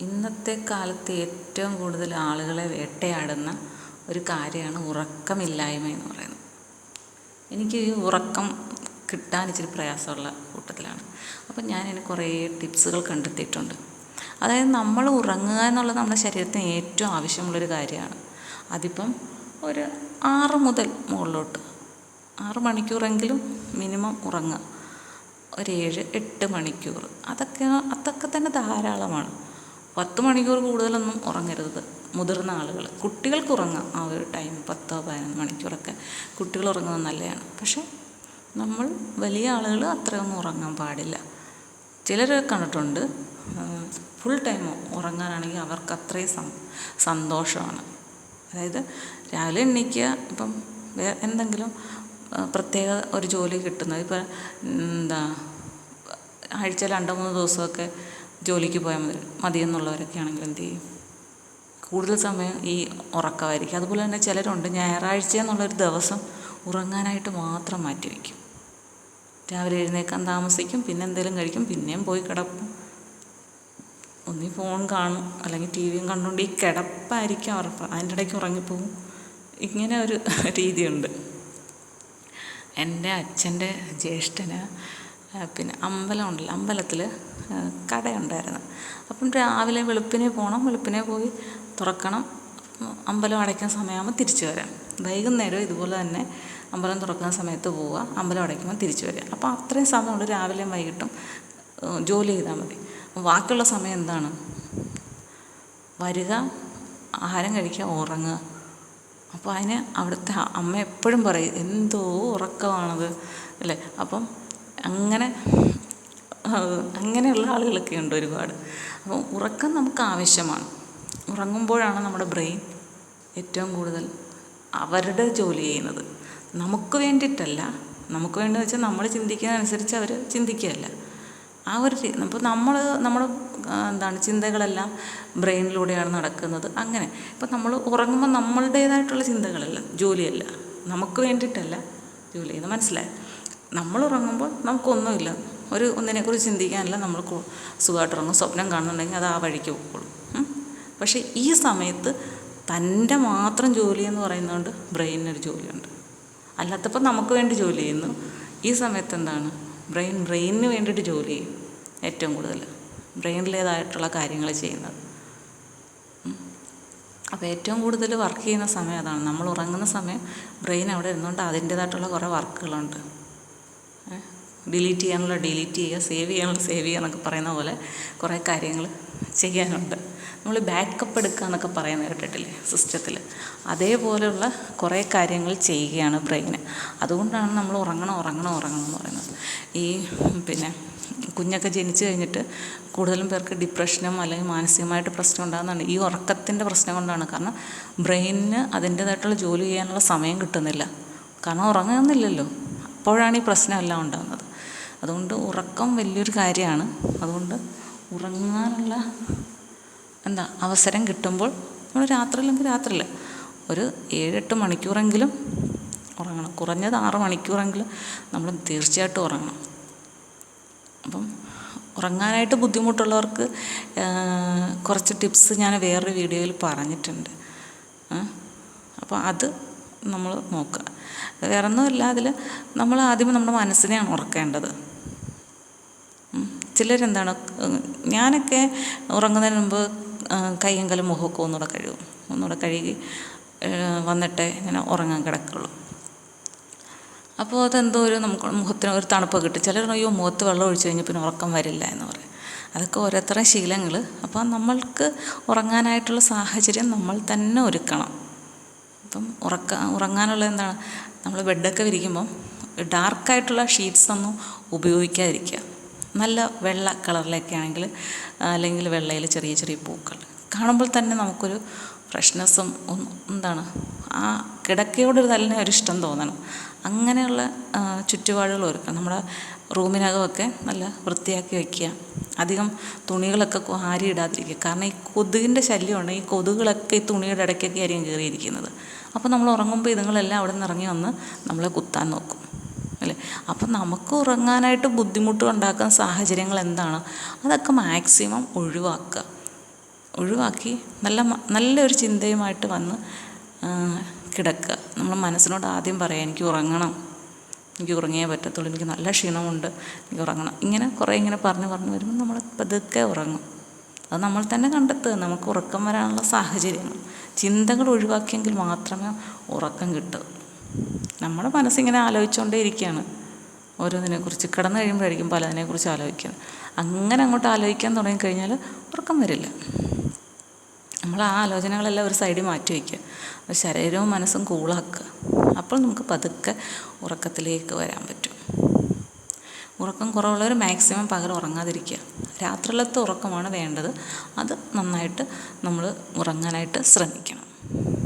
ഇന്നത്തെ കാലത്ത് ഏറ്റവും കൂടുതൽ ആളുകളെ വേട്ടയാടുന്ന ഒരു കാര്യമാണ് ഉറക്കമില്ലായ്മ എന്ന് പറയുന്നത്. എനിക്ക് ഈ ഉറക്കം കിട്ടാൻ ഇച്ചിരി പ്രയാസമുള്ള കൂട്ടത്തിലാണ്. അപ്പം ഞാൻ എനിക്ക് കുറേ ടിപ്സുകൾ കണ്ടെത്തിയിട്ടുണ്ട്. അതായത് നമ്മൾ ഉറങ്ങുക എന്നുള്ളത് നമ്മുടെ ശരീരത്തിന് ഏറ്റവും ആവശ്യമുള്ളൊരു കാര്യമാണ്. അതിപ്പം ഒരു ആറ് മുതൽ മുകളിലോട്ട് ആറ് മണിക്കൂറെങ്കിലും മിനിമം ഉറങ്ങുക. ഒരു ഏഴ് എട്ട് മണിക്കൂർ. അതൊക്കെ അതൊക്കെ തന്നെ ധാരാളമാണ്. പത്ത് മണിക്കൂർ കൂടുതലൊന്നും ഉറങ്ങരുത്. മുതിർന്ന ആളുകൾ കുട്ടികൾക്ക് ഉറങ്ങാം. ആ ഒരു ടൈം പത്തോ പതിനൊന്ന് മണിക്കൂറൊക്കെ കുട്ടികൾ ഉറങ്ങുന്നത് നല്ലതാണ്. പക്ഷേ നമ്മൾ വലിയ ആളുകൾ അത്രയൊന്നും ഉറങ്ങാൻ പാടില്ല. ചിലരെ കണ്ടിട്ടുണ്ട് ഫുൾ ടൈം ഉറങ്ങാനാണെങ്കിൽ അവർക്ക് അത്രയും സന്തോഷമാണ്. അതായത് രാവിലെ എണീക്കുക ഇപ്പം എന്തെങ്കിലും പ്രത്യേക ഒരു ജോലി കിട്ടുന്നത് ഇപ്പം എന്താ ആഴ്ച രണ്ട് മൂന്ന് ദിവസമൊക്കെ ജോലിക്ക് പോയാൽ മതി മതിയെന്നുള്ളവരൊക്കെ ആണെങ്കിൽ എന്ത് ചെയ്യും? കൂടുതൽ സമയം ഈ ഉറക്കമായിരിക്കും. അതുപോലെ തന്നെ ചിലരുണ്ട് ഞായറാഴ്ച എന്നുള്ളൊരു ദിവസം ഉറങ്ങാനായിട്ട് മാത്രം മാറ്റി വയ്ക്കും. രാവിലെ എഴുന്നേക്കാൻ താമസിക്കും പിന്നെ എന്തെങ്കിലും കഴിക്കും പിന്നെയും പോയി കിടക്കും. ഒന്നി ഫോൺ കാണും അല്ലെങ്കിൽ ടി വിയും കണ്ടുകൊണ്ട് ഈ കിടപ്പായിരിക്കും ഉറപ്പ്. അതിന്റെ ഇടയ്ക്ക് ഉറങ്ങിപ്പോവും. ഇങ്ങനെ ഒരു രീതിയുണ്ട്. എന്റെ അച്ഛന്റെ ജ്യേഷ്ഠന് പിന്നെ അമ്പലം ഉണ്ടല്ലോ അമ്പലത്തിൽ കടയുണ്ടായിരുന്നു അപ്പം രാവിലെ വെളുപ്പിനെ പോകണം വെളുപ്പിനെ പോയി തുറക്കണം. അമ്പലം അടയ്ക്കുന്ന സമയമാകുമ്പോൾ തിരിച്ചു വരാം. വൈകുന്നേരം ഇതുപോലെ തന്നെ അമ്പലം തുറക്കുന്ന സമയത്ത് പോവുക. അമ്പലം അടയ്ക്കുമ്പോൾ തിരിച്ചു വരിക. അപ്പോൾ അത്രയും സമയമുണ്ട്. രാവിലെയും വൈകിട്ടും ജോലി ചെയ്താൽ മതി. ബാക്കിയുള്ള സമയം എന്താണ്? വരിക ആഹാരം കഴിക്കുക ഉറങ്ങുക. അപ്പോൾ അതിന് അവിടുത്തെ അമ്മ എപ്പോഴും പറയും എന്തോ ഉറക്കമാണത്. അല്ലേ? അപ്പം അങ്ങനെ അങ്ങനെയുള്ള ആളുകളൊക്കെ ഉണ്ട് ഒരുപാട്. അപ്പോൾ ഉറക്കം നമുക്ക് ആവശ്യമാണ് ഉറങ്ങുമ്പോഴാണ് നമ്മുടെ ബ്രെയിൻ ഏറ്റവും കൂടുതൽ അവരുടെ ജോലി ചെയ്യുന്നത്. നമുക്ക് വേണ്ടിയിട്ടല്ല. നമുക്ക് വേണ്ടി വെച്ചാൽ നമ്മൾ ചിന്തിക്കുന്നതനുസരിച്ച് അവർ ചിന്തിക്കുകയല്ല. ആ ഒരു അപ്പോൾ നമ്മൾ നമ്മൾ എന്താണ് ചിന്തകളെല്ലാം ബ്രെയിനിലൂടെയാണ് നടക്കുന്നത്. അങ്ങനെ. ഇപ്പം നമ്മൾ ഉറങ്ങുമ്പോൾ നമ്മളുടേതായിട്ടുള്ള ചിന്തകളല്ല ജോലിയല്ല. നമുക്ക് വേണ്ടിയിട്ടല്ല ജോലി ചെയ്യുന്നത്. മനസ്സിലായി? നമ്മൾ ഉറങ്ങുമ്പോൾ നമുക്കൊന്നുമില്ല. ഒരു ഒന്നിനെക്കുറിച്ച് ചിന്തിക്കാനല്ല നമ്മൾ സുഖമായിട്ട് ഉറങ്ങും സ്വപ്നം കാണുന്നുണ്ടെങ്കിൽ അത് ആ വഴിക്ക് പോയിക്കോളും പക്ഷേ ഈ സമയത്ത് തന്റെ മാത്രം ജോലി എന്ന് പറയുന്നതുകൊണ്ട് ബ്രെയിനൊരു ജോലിയുണ്ട്. അല്ലാത്തപ്പോൾ നമുക്ക് വേണ്ടി ജോലി ചെയ്യുന്നു. ഈ സമയത്ത് എന്താണ്? ബ്രെയിൻ ബ്രെയിനിന് വേണ്ടിയിട്ട് ജോലി ചെയ്യും ഏറ്റവും കൂടുതൽ. ബ്രെയിനിലേതായിട്ടുള്ള കാര്യങ്ങൾ ചെയ്യുന്നത്. അപ്പോൾ ഏറ്റവും കൂടുതൽ വർക്ക് ചെയ്യുന്ന സമയം അതാണ്. നമ്മൾ ഉറങ്ങുന്ന സമയം ബ്രെയിൻ അവിടെ ഇരുന്നുകൊണ്ട് അതിന്റേതായിട്ടുള്ള കുറേ വർക്കുകളുണ്ട്. ഡിലീറ്റ് ചെയ്യാനുള്ള ഡിലീറ്റ് ചെയ്യുക സേവ് ചെയ്യാനുള്ള സേവ് ചെയ്യുക എന്നൊക്കെ പറയുന്ന പോലെ കുറേ കാര്യങ്ങൾ ചെയ്യാനുണ്ട്. നമ്മൾ ബാക്കപ്പ് എടുക്കുക എന്നൊക്കെ പറയുന്ന കേട്ടിട്ടില്ലേ സിസ്റ്റത്തിൽ? അതേപോലെയുള്ള കുറേ കാര്യങ്ങൾ ചെയ്യുകയാണ് ബ്രെയിന്. അതുകൊണ്ടാണ് നമ്മൾ ഉറങ്ങണം ഉറങ്ങണം ഉറങ്ങണം എന്ന് പറയുന്നത്. ഈ പിന്നെ കുഞ്ഞൊക്കെ ജനിച്ചു കഴിഞ്ഞിട്ട് കൂടുതലും പേർക്ക് ഡിപ്രഷനും അല്ലെങ്കിൽ മാനസികമായിട്ട് പ്രശ്നം ഉണ്ടാകുന്നുണ്ട് ഈ ഉറക്കത്തിന്റെ പ്രശ്നം കൊണ്ടാണ്. കാരണം ബ്രെയിനിന് അതിന്റേതായിട്ടുള്ള ജോലി ചെയ്യാനുള്ള സമയം കിട്ടുന്നില്ല. കാരണം ഉറങ്ങുന്നില്ലല്ലോ. അപ്പോഴാണ് ഈ പ്രശ്നമെല്ലാം ഉണ്ടാകുന്നത് അതുകൊണ്ട് ഉറക്കം വലിയൊരു കാര്യമാണ്. അതുകൊണ്ട് ഉറങ്ങാനുള്ള എന്താ അവസരം കിട്ടുമ്പോൾ നമ്മൾ രാത്രിയില്ലെങ്കിൽ രാത്രിയിൽ ഒരു ഏഴെട്ട് മണിക്കൂറെങ്കിലും ഉറങ്ങണം. കുറഞ്ഞത് ആറ് മണിക്കൂറെങ്കിലും നമ്മൾ തീർച്ചയായിട്ടും ഉറങ്ങണം. അപ്പം ഉറങ്ങാനായിട്ട് ബുദ്ധിമുട്ടുള്ളവർക്ക് കുറച്ച് ടിപ്സ് ഞാൻ വേറൊരു വീഡിയോയിൽ പറഞ്ഞിട്ടുണ്ട്. അപ്പോൾ അത് നമ്മൾ നോക്കുക. വേറൊന്നുമില്ല അതിൽ നമ്മൾ ആദ്യം നമ്മുടെ മനസ്സിനെയാണ് ഉറക്കേണ്ടത്. ചിലരെന്താണ് ഞാനൊക്കെ ഉറങ്ങുന്നതിന് മുമ്പ് കൈയും കലും മുഖമൊക്കെ ഒന്നുകൂടെ കഴുകും. ഒന്നുകൂടെ കഴുകി വന്നിട്ടേ ഇങ്ങനെ ഉറങ്ങാൻ കിടക്കുള്ളൂ. അപ്പോൾ അതെന്തോ ഒരു നമുക്ക് മുഖത്തിന് ഒരു തണുപ്പ് കിട്ടും. ചിലർ അയ്യോ മുഖത്ത് വെള്ളം ഒഴിച്ചു കഴിഞ്ഞാൽ പിന്നെ ഉറക്കം വരില്ല എന്ന് പറയും. അതൊക്കെ ഓരോരുത്തരുടെ ശീലങ്ങൾ. അപ്പോൾ നമ്മൾക്ക് ഉറങ്ങാനായിട്ടുള്ള സാഹചര്യം നമ്മൾ തന്നെ ഒരുക്കണം. അപ്പം ഉറക്ക ഉറങ്ങാനുള്ള എന്താണ് നമ്മൾ ബെഡൊക്കെ വിരിക്കുമ്പം ഡാർക്കായിട്ടുള്ള ഷീറ്റ്സ് ഒന്നും ഉപയോഗിക്കാതിരിക്കുക. നല്ല വെള്ള കളറിലൊക്കെ ആണെങ്കിൽ അല്ലെങ്കിൽ വെള്ളയിൽ ചെറിയ ചെറിയ പൂക്കൾ. കാണുമ്പോൾ തന്നെ നമുക്കൊരു ഫ്രഷ്നെസ്സും എന്താണ് ആ കിടക്കയോടൊരു തന്നെ ഒരു ഇഷ്ടം തോന്നണം. അങ്ങനെയുള്ള ചുറ്റുപാടുകൾ ഒരുക്കുക നമ്മുടെ റൂമിനകമൊക്കെ നല്ല വൃത്തിയാക്കി വയ്ക്കുക. അധികം തുണികളൊക്കെ ആരി ഇടാതിരിക്കുക. കാരണം ഈ കൊതുകിന്റെ ശല്യമുണ്ട് ഈ കൊതുകുകളൊക്കെ ഈ തുണിയുടെ ഇടയ്ക്കൊക്കെ ആയിരിക്കും കയറിയിരിക്കുന്നത്. അപ്പോൾ നമ്മൾ ഉറങ്ങുമ്പോൾ ഇതുങ്ങളെല്ലാം അവിടെ നിന്ന് ഇറങ്ങി വന്ന് നമ്മളെ കുത്താൻ നോക്കും. അല്ലേ? അപ്പം നമുക്ക് ഉറങ്ങാനായിട്ട് ബുദ്ധിമുട്ട് ഉണ്ടാക്കുന്ന സാഹചര്യങ്ങൾ എന്താണ്? അതൊക്കെ മാക്സിമം ഒഴിവാക്കുക. ഒഴിവാക്കി നല്ല നല്ലൊരു ചിന്തയുമായിട്ട് വന്ന് കിടക്കുക. നമ്മൾ മനസ്സിനോട് ആദ്യം പറയാം എനിക്ക് ഉറങ്ങണം. എനിക്ക് ഉറങ്ങിയേ പറ്റത്തുള്ളൂ. എനിക്ക് നല്ല ക്ഷീണമുണ്ട്. എനിക്ക് ഉറങ്ങണം. ഇങ്ങനെ കുറേ ഇങ്ങനെ പറഞ്ഞ് പറഞ്ഞ് വരുമ്പോൾ നമ്മൾ പതുക്കെ ഉറങ്ങും. അത് നമ്മൾ തന്നെ കണ്ടെത്തുക. നമുക്ക് ഉറക്കം വരാനുള്ള സാഹചര്യങ്ങൾ. ചിന്തകൾ ഒഴിവാക്കിയെങ്കിൽ മാത്രമേ ഉറക്കം കിട്ടൂ. നമ്മുടെ മനസ്സിങ്ങനെ ആലോചിച്ചുകൊണ്ടേ ഇരിക്കുകയാണ്. ഓരോന്നിനെക്കുറിച്ച് കിടന്നു കഴിയുമ്പോഴായിരിക്കും പലതിനെക്കുറിച്ച് ആലോചിക്കുന്നത് അങ്ങനെ അങ്ങോട്ട് ആലോചിക്കാൻ തുടങ്ങിക്കഴിഞ്ഞാൽ ഉറക്കം വരില്ല. നമ്മൾ ആ ആലോചനകളെല്ലാം ഒരു സൈഡിൽ മാറ്റി വയ്ക്കുക ശരീരവും മനസ്സും കൂളാക്കുക. അപ്പോൾ നമുക്ക് പതുക്കെ ഉറക്കത്തിലേക്ക് വരാൻ പറ്റും. ഉറക്കം കുറവുള്ളവർ മാക്സിമം പകൽ ഉറങ്ങാതിരിക്കുക. രാത്രിയിലത്തെ ഉറക്കമാണ് വേണ്ടത്. അത് നന്നായിട്ട് നമ്മൾ ഉറങ്ങാനായിട്ട് ശ്രമിക്കണം.